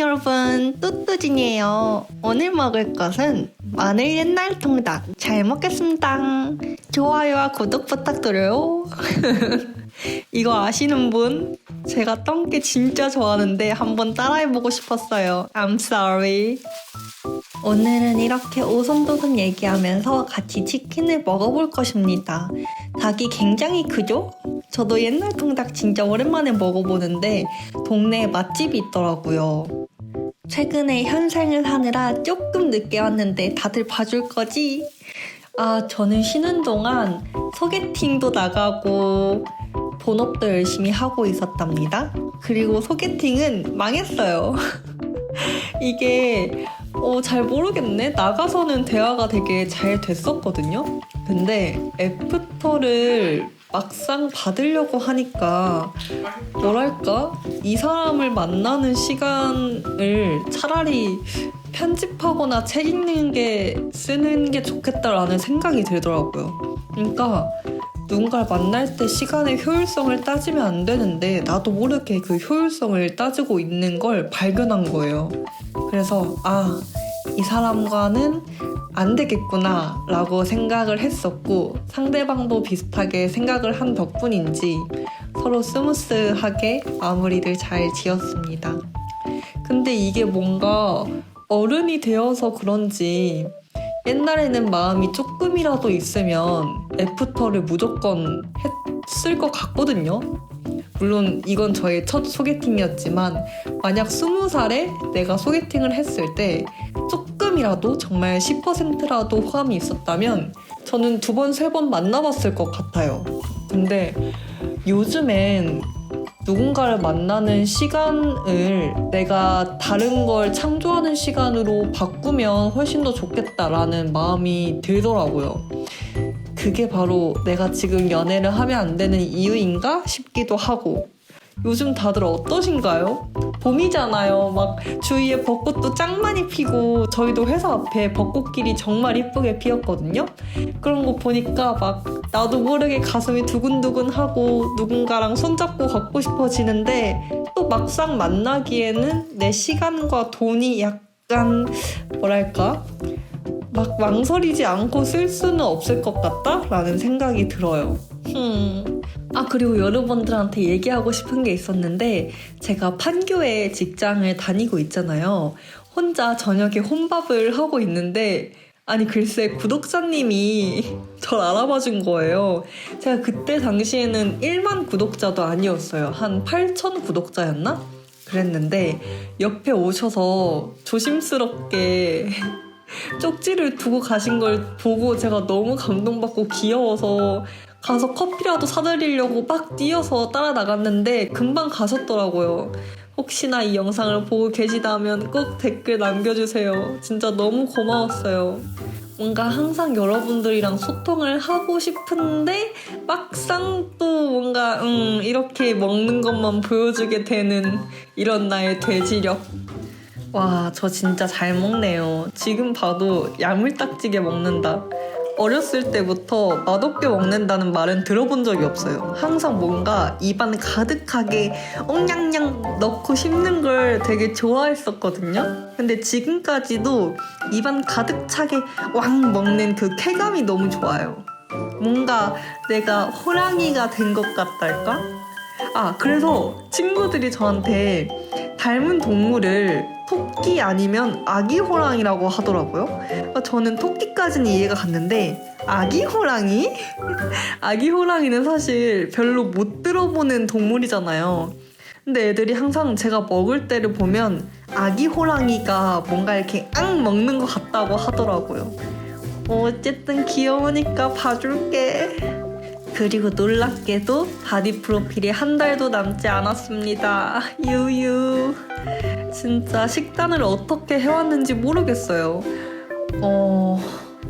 여러분, 뚜뚜진이에요. 오늘 먹을 것은 마늘 옛날 통닭. 잘 먹겠습니다. 좋아요와 구독 부탁드려요. 이거 아시는 분? 제가 똥개 진짜 좋아하는데 한번 따라해보고 싶었어요. I'm sorry. 오늘은 이렇게 오손도손 얘기하면서 같이 치킨을 먹어볼 것입니다. 닭이 굉장히 크죠? 저도 옛날 통닭 진짜 오랜만에 먹어보는데 동네에 맛집이 있더라고요. 최근에 현생을 하느라 조금 늦게 왔는데 다들 봐줄 거지? 아, 저는 쉬는 동안 소개팅도 나가고 본업도 열심히 하고 있었답니다. 그리고 소개팅은 망했어요. 이게 어, 잘 모르겠네. 나가서는 대화가 되게 잘 됐었거든요. 근데 애프터를 막상 받으려고 하니까 뭐랄까 이 사람을 만나는 시간을 차라리 편집하거나 책 읽는 게 쓰는 게 좋겠다라는 생각이 들더라고요. 그러니까 누군가를 만날 때 시간의 효율성을 따지면 안 되는데 나도 모르게 그 효율성을 따지고 있는 걸 발견한 거예요. 그래서 아, 이 사람과는 안 되겠구나 라고 생각을 했었고 상대방도 비슷하게 생각을 한 덕분인지 서로 스무스하게 마무리를 잘 지었습니다. 근데 이게 뭔가 어른이 되어서 그런지 옛날에는 마음이 조금이라도 있으면 애프터를 무조건 했을 것 같거든요. 물론 이건 저의 첫 소개팅이었지만 만약 스무 살에 내가 소개팅을 했을 때 조금이라도 정말 10%라도 호감이 있었다면 저는 두 번, 세 번 만나봤을 것 같아요. 근데 요즘엔 누군가를 만나는 시간을 내가 다른 걸 창조하는 시간으로 바꾸면 훨씬 더 좋겠다라는 마음이 들더라고요. 그게 바로 내가 지금 연애를 하면 안 되는 이유인가 싶기도 하고. 요즘 다들 어떠신가요? 봄이잖아요. 막 주위에 벚꽃도 짱 많이 피고 저희도 회사 앞에 벚꽃길이 정말 이쁘게 피었거든요. 그런 거 보니까 막 나도 모르게 가슴이 두근두근하고 누군가랑 손잡고 걷고 싶어지는데 또 막상 만나기에는 내 시간과 돈이 약간 뭐랄까 막 망설이지 않고 쓸 수는 없을 것 같다라는 생각이 들어요. 흠. 아 그리고 여러분들한테 얘기하고 싶은 게 있었는데 제가 판교에 직장을 다니고 있잖아요. 혼자 저녁에 혼밥을 하고 있는데 아니 글쎄 구독자님이 절 알아봐 준 거예요. 제가 그때 당시에는 1만 구독자도 아니었어요. 한 8천 구독자였나? 그랬는데 옆에 오셔서 조심스럽게 쪽지를 두고 가신 걸 보고 제가 너무 감동받고 귀여워서 가서 커피라도 사드리려고 막 뛰어서 따라 나갔는데 금방 가셨더라고요. 혹시나 이 영상을 보고 계시다면 꼭 댓글 남겨주세요. 진짜 너무 고마웠어요. 뭔가 항상 여러분들이랑 소통을 하고 싶은데 막상 또 뭔가 음 이렇게 먹는 것만 보여주게 되는 이런 나의 돼지력. 와, 저 진짜 잘 먹네요. 지금 봐도 야물딱지게 먹는다. 어렸을 때부터 맛없게 먹는다는 말은 들어본 적이 없어요. 항상 뭔가 입안 가득하게 엉냥냥 넣고 씹는 걸 되게 좋아했었거든요. 근데 지금까지도 입안 가득 차게 왕 먹는 그 쾌감이 너무 좋아요. 뭔가 내가 호랑이가 된 것 같달까? 아, 그래서 친구들이 저한테 닮은 동물을 토끼 아니면 아기 호랑이라고 하더라고요. 그러니까 저는 토끼까지는 이해가 갔는데 아기 호랑이? 아기 호랑이는 사실 별로 못 들어보는 동물이잖아요. 근데 애들이 항상 제가 먹을 때를 보면 아기 호랑이가 뭔가 이렇게 앙 먹는 것 같다고 하더라고요. 어쨌든 귀여우니까 봐줄게. 그리고 놀랍게도 바디 프로필이 한 달도 남지 않았습니다. 유유. 진짜 식단을 어떻게 해왔는지 모르겠어요. 어,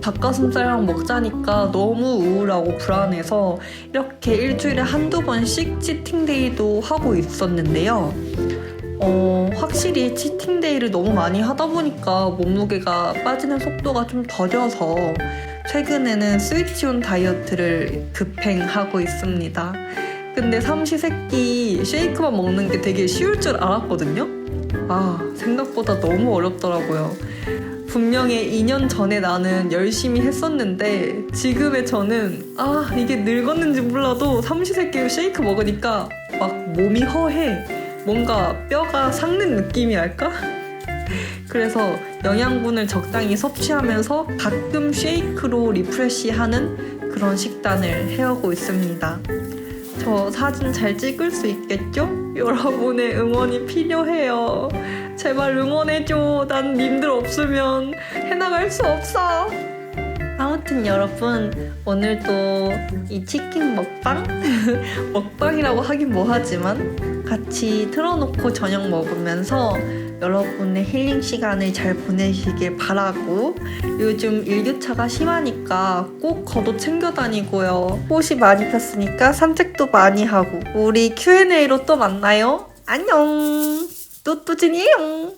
닭가슴살랑 먹자니까 너무 우울하고 불안해서 이렇게 일주일에 한두 번씩 치팅데이도 하고 있었는데요. 어, 확실히 치팅데이를 너무 많이 하다 보니까 몸무게가 빠지는 속도가 좀 더뎌서 최근에는 스위치온 다이어트를 급행하고 있습니다. 근데 삼시세끼 쉐이크만 먹는 게 되게 쉬울 줄 알았거든요. 아, 생각보다 너무 어렵더라고요. 분명히 2년 전에 나는 열심히 했었는데 지금의 저는 아 이게 늙었는지 몰라도 삼시세끼 쉐이크 먹으니까 막 몸이 허해 뭔가 뼈가 삭는 느낌이랄까? 그래서 영양분을 적당히 섭취하면서 가끔 쉐이크로 리프레시하는 그런 식단을 해오고 있습니다. 저 사진 잘 찍을 수 있겠죠? 여러분의 응원이 필요해요. 제발 응원해줘. 난 님들 없으면 해나갈 수 없어. 아무튼 여러분 오늘도 이 치킨 먹방 먹방이라고 하긴 뭐하지만 같이 틀어놓고 저녁 먹으면서 여러분의 힐링 시간을 잘 보내시길 바라고 요즘 일교차가 심하니까 꼭 겉옷 챙겨 다니고요. 꽃이 많이 폈으니까 산책도 많이 하고 우리 Q&A로 또 만나요. 안녕. 뚜뚜진이에요